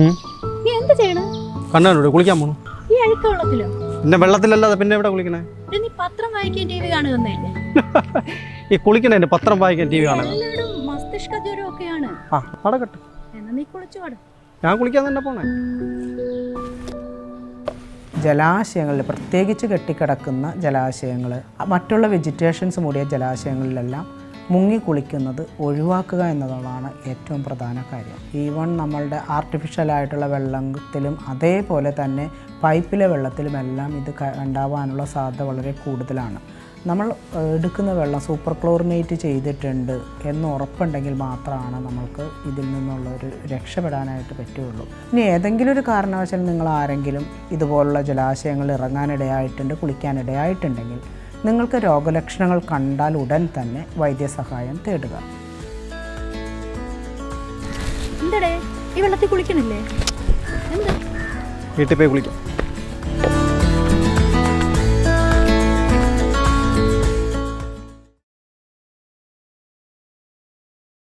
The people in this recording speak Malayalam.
ഉം. നീ എന്ത് ചെയ്യണ? കണ്ണാനോട് കുളിക്കാൻ പോണു. ഈ അഴുക്ക വെള്ളത്തിലോ? പിന്നെ വെള്ളത്തിലല്ലാതെ പിന്നെ എവിടെ കുളിക്കണേ? നീ പത്രം വായിക്കാൻ ടി വി കാണുകയൊന്നുമില്ലേ ഈ പത്രം വായിക്കാൻ ടി വി കാണുന്നത് മസ്തിഷ്ക ജ്വരം ഒക്കെയാണ് ആ നടക്കട്ടെ എന്നാ നീ കുളിച്ചു പാടും. ഞാൻ കുളിക്കാൻ തന്നെ പോണേ. ജലാശയങ്ങളിൽ പ്രത്യേകിച്ച് കെട്ടിക്കിടക്കുന്ന ജലാശയങ്ങൾ മറ്റുള്ള വെജിറ്റേഷൻസ് മൂടിയ ജലാശയങ്ങളിലെല്ലാം മുങ്ങി കുളിക്കുന്നത് ഒഴിവാക്കുക എന്നതാണ് ഏറ്റവും പ്രധാന കാര്യം. ഈവൺ നമ്മളുടെ ആർട്ടിഫിഷ്യലായിട്ടുള്ള വെള്ളത്തിലും അതേപോലെ തന്നെ പൈപ്പിലെ വെള്ളത്തിലുമെല്ലാം ഇത് ക- ഉണ്ടാവാനുള്ള സാധ്യത വളരെ കൂടുതലാണ്. നമ്മൾ എടുക്കുന്ന വെള്ളം സൂപ്പർ ക്ലോറിനേറ്റ് ചെയ്തിട്ടുണ്ട് എന്ന് ഉറപ്പുണ്ടെങ്കിൽ മാത്രമാണ് നമ്മൾക്ക് ഇതിൽ നിന്നുള്ള ഒരു രക്ഷപ്പെടാനായിട്ട് പറ്റുകയുള്ളൂ ഇനി ഏതെങ്കിലും ഒരു കാരണവശാൽ നിങ്ങൾ ആരെങ്കിലും ഇതുപോലുള്ള ജലാശയങ്ങളിൽ ഇറങ്ങാനിടയായിട്ടുണ്ട് കുളിക്കാനിടയായിട്ടുണ്ടെങ്കിൽ നിങ്ങൾക്ക് രോഗലക്ഷണങ്ങൾ കണ്ടാൽ ഉടൻ തന്നെ വൈദ്യസഹായം തേടുക. ഈ വെള്ളത്തിൽ കുളിക്കണില്ലേ എന്താ? വീട്ടിൽ പോയി കുളിക്കാം.